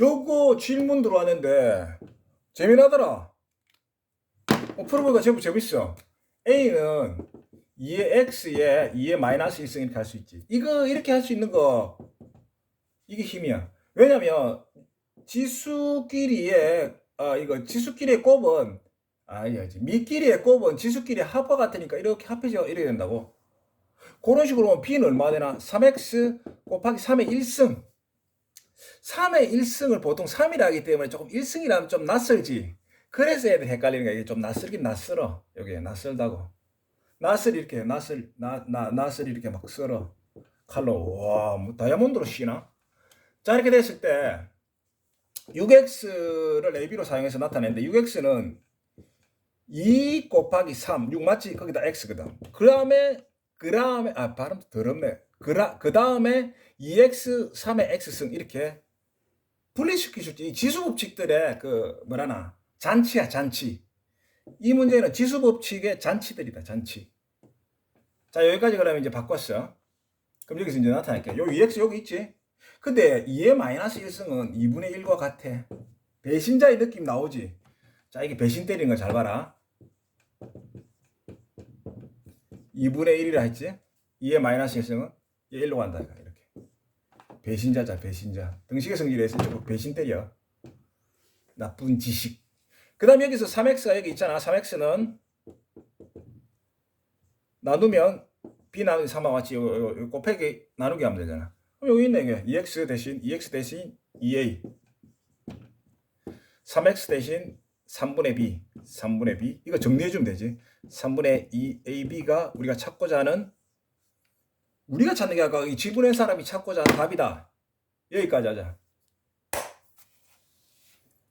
요거 질문 들어왔는데 재미나더라. 어, 풀어보니까 제법 재밌어. A는 2의 X에 2의 마이너스 1승 이렇게 할 수 있지. 이거 이렇게 할 수 있는 거 이게 힘이야. 왜냐면 지수끼리의 아 이거 지수끼리의 곱은 아니야지 미끼리의 곱은 지수끼리의 합과 같으니까 이렇게 합해져 이래야 된다고. 그런 식으로 보면 B는 얼마 되나? 3X 곱하기 3의 1승. 3의 1승을 보통 3이라 하기 때문에 조금 1승이라면 좀 낯설지. 그래서 애들 헷갈리는 게 이게 좀 낯설긴 낯설어. 여기 낯설다고. 낯을 이렇게 낯을 나, 나, 낯을 이렇게 막 썰어. 칼로 와, 뭐 다이아몬드로 씌나? 자, 이렇게 됐을 때 6x를 AB로 사용해서 나타내는데 6x는 2 곱하기 3, 6 맞지? 거기다 x거든. 그 다음에 그 다음에 아 발음 더럽네. 그 다음에 2x 3의 x승 이렇게 수 있지. 이 지수 법칙들의 그 뭐라나 잔치야 잔치. 이 문제는 지수 법칙의 잔치들이다 잔치. 자 여기까지 그러면 이제 바꿨어. 그럼 여기서 이제 나타날게. 요 2x 여기 있지. 근데 2의 마이너스 1승은 2분의 1과 같아. 배신자의 느낌 나오지. 자 이게 배신 때리는 거 잘 봐라. 2분의 1이라 했지? 2의 마이너스 1승은 1로 간다. 배신자자, 배신자. 등식의 성질에 있을 때 배신 때려. 나쁜 지식. 그 다음에 여기서 3x가 여기 있잖아. 3x는 나누면 b 나누기 3과 같이 요, 요, 요 곱하기 나누기 하면 되잖아. 그럼 여기 있네 이게 2x 대신 2x 대신 2a 3x 대신 3분의 b 3분의 b 이거 정리해 주면 되지 3분의 2ab가 우리가 찾고자 하는 우리가 찾는 게 아까 이 지분의 사람이 찾고자 하는 답이다. 여기까지 하자